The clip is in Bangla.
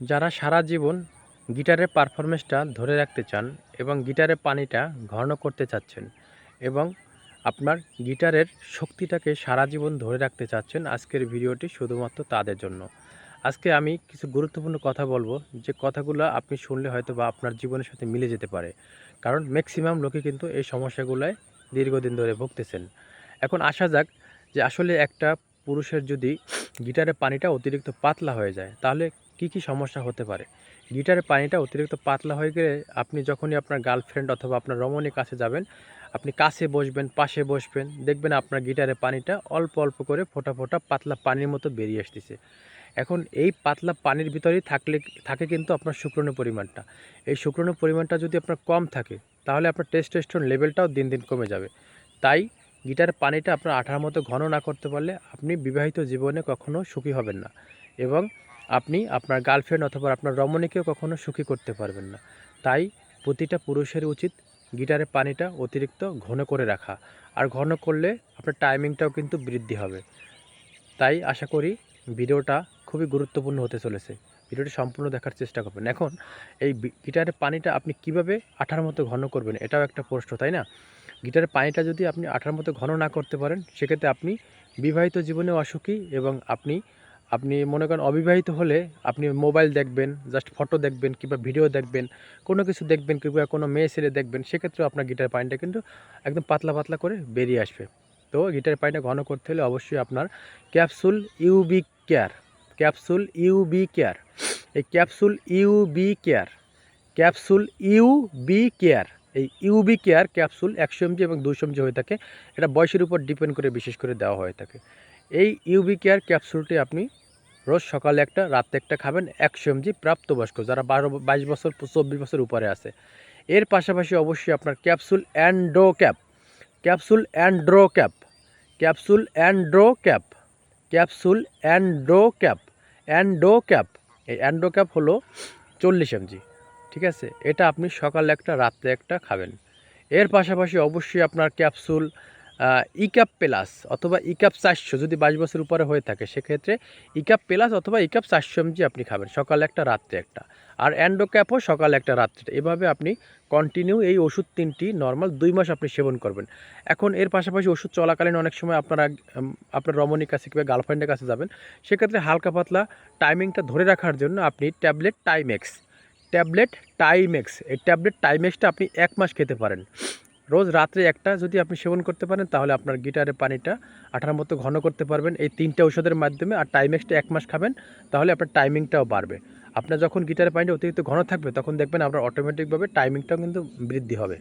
যারা সারা জীবন গিটারের পারফরমেন্সটা ধরে রাখতে চান এবং গিটারের পানিটা ঘন করতে চাচ্ছেন এবং আপনার গিটারের শক্তিটাকে সারা জীবন ধরে রাখতে চাচ্ছেন, আজকের ভিডিওটি শুধুমাত্র তাদের জন্য। আজকে আমি কিছু গুরুত্বপূর্ণ কথা বলব, যে কথাগুলো আপনি শুনলে হয়তো বা আপনার জীবনের সাথে মিলে যেতে পারে, কারণ ম্যাক্সিমাম লোকে কিন্তু এই সমস্যাগুলোয় দীর্ঘদিন ধরে ভুগতেছেন। এখন আসা যাক যে আসলে একটা পুরুষের যদি গিটারের পানিটা অতিরিক্ত পাতলা হয়ে যায়, তাহলে কি কি সমস্যা হতে পারে? গিটারের পানিটা অতিরিক্ত পাতলা হয়ে গেলে আপনি যখনই আপনার গার্লফ্রেন্ড অথবা আপনার রমণীর কাছে যাবেন, আপনি কাছে বসবেন, পাশে বসবেন, দেখবেন আপনার গিটারের পানিটা অল্প অল্প করে ফোটা ফোটা পাতলা পানির মতো বেরিয়ে আসতেছে। এখন এই পাতলা পানির ভিতরেই থাকলে, থাকে কিন্তু আপনার শুক্রাণু পরিমাণটা। এই শুক্রাণু পরিমাণটা যদি আপনার কম থাকে, তাহলে আপনার টেস্টোস্টেরন লেভেলটাও দিন দিন কমে যাবে। তাই গিটারের পানিটা আপনার আঠার মতো ঘন না করতে পারলে আপনি বিবাহিত জীবনে কখনো সুখী হবেন না। এবং আপনি আপনার গার্লফ্রেন্ড অথবা আপনার রমণীকেও কখনো সুখী করতে পারবেন না। তাই প্রতিটা পুরুষের উচিত গিটারের পানিটা অতিরিক্ত ঘন করে রাখা। আর ঘন করলে আপনার টাইমিংটাও কিন্তু বৃদ্ধি হবে। তাই আশা করি ভিডিওটা খুবই গুরুত্বপূর্ণ হতে চলেছে। ভিডিওটি সম্পূর্ণ দেখার চেষ্টা করবেন। এখন এই গিটারের পানিটা আপনি কীভাবে আঠার মতো ঘন করবেন এটাও একটা প্রশ্ন, তাই না? গিটারের পানিটা যদি আপনি আঠার মতো ঘন না করতে পারেন, সেক্ষেত্রে আপনি বিবাহিত জীবনেও অসুখী এবং আপনি আপনি মনে করেন অবিবাহিত হলে আপনি মোবাইল দেখবেন জাস্ট ফটো দেখবেন কিংবা ভিডিও দেখবেন, কোনো কিছু দেখবেন কিংবা কোনো মেয়ে ছেলে দেখবেন, সেক্ষেত্রেও আপনার গিটার পানিটা কিন্তু একদম পাতলা পাতলা করে বেরিয়ে আসবে। তো গিটার পানিটা ঘন করতে হলে অবশ্যই আপনার capsule UB care capsule UB care এই capsule UB care capsule UB care এই ইউবি কেয়ার ক্যাপসুল একশো এমজি এবং দুশো এমজি হয়ে থাকে, এটা বয়সের উপর ডিপেন্ড করে বিশেষ করে দেওয়া হয়ে থাকে। এই ইউবি কেয়ার ক্যাপসুলটি আপনি রোজ সকালে একটা, রাতে একটা খাবেন একশো এমজি প্রাপ্তবয়স্ক, যারা বারো, বাইশ বছর, চব্বিশ বছর উপরে আছে। এর পাশাপাশি অবশ্যই আপনার capsule Andro Cap capsule Andro Cap capsule Andro Cap capsule Andro Cap Andro Cap এই অ্যান্ডো ক্যাপ হলো চল্লিশ এমজি ঠিক আছে? এটা আপনি সকালে একটা রাত্রে একটা খাবেন। এর পাশাপাশি অবশ্যই আপনার ক্যাপসুল ইক্যাপ প্লাস অথবা ইকাপ চারশো যদি বাইশ বছর উপরে হয়ে থাকে, সেক্ষেত্রে ইকাপ প্লাস অথবা ইক্যাপ চারশো এমজি আপনি খাবেন। সকালে একটা, রাত্রে একটা। আর অ্যান্ডো ক্যাপও সকালে একটা, রাত্রে এভাবে আপনি কন্টিনিউ এই ওষুধ তিনটি নর্মাল দুই মাস আপনি সেবন করবেন। এখন এর পাশাপাশি ওষুধ চলাকালীন অনেক সময় আপনারা আপনার রমণীর কাছে কিংবা গার্লফ্রেন্ডের কাছে যাবেন। সেক্ষেত্রে হালকা পাতলা টাইমিংটা ধরে রাখার জন্য আপনি ট্যাবলেট টাইমেক্স ট্যাবলেট টাইমেক্স এই ট্যাবলেট টাইমেক্সটা আপনি এক মাস খেতে পারেন। রোজ রাত্রে একটা যদি আপনি সেবন করতে পারেন, তাহলে আপনার গিটারের পানিটা আঠার মতো ঘন করতে পারবেন। এই তিনটা ঔষধের মাধ্যমে আর টাইমেক্সটা এক মাস খাবেন, তাহলে আপনার টাইমিংটাও বাড়বে। আপনার যখন গিটারের পানিটা অতিরিক্ত ঘন থাকবে, তখন দেখবেন আপনার অটোমেটিকভাবে টাইমিংটাও কিন্তু বৃদ্ধি হবে।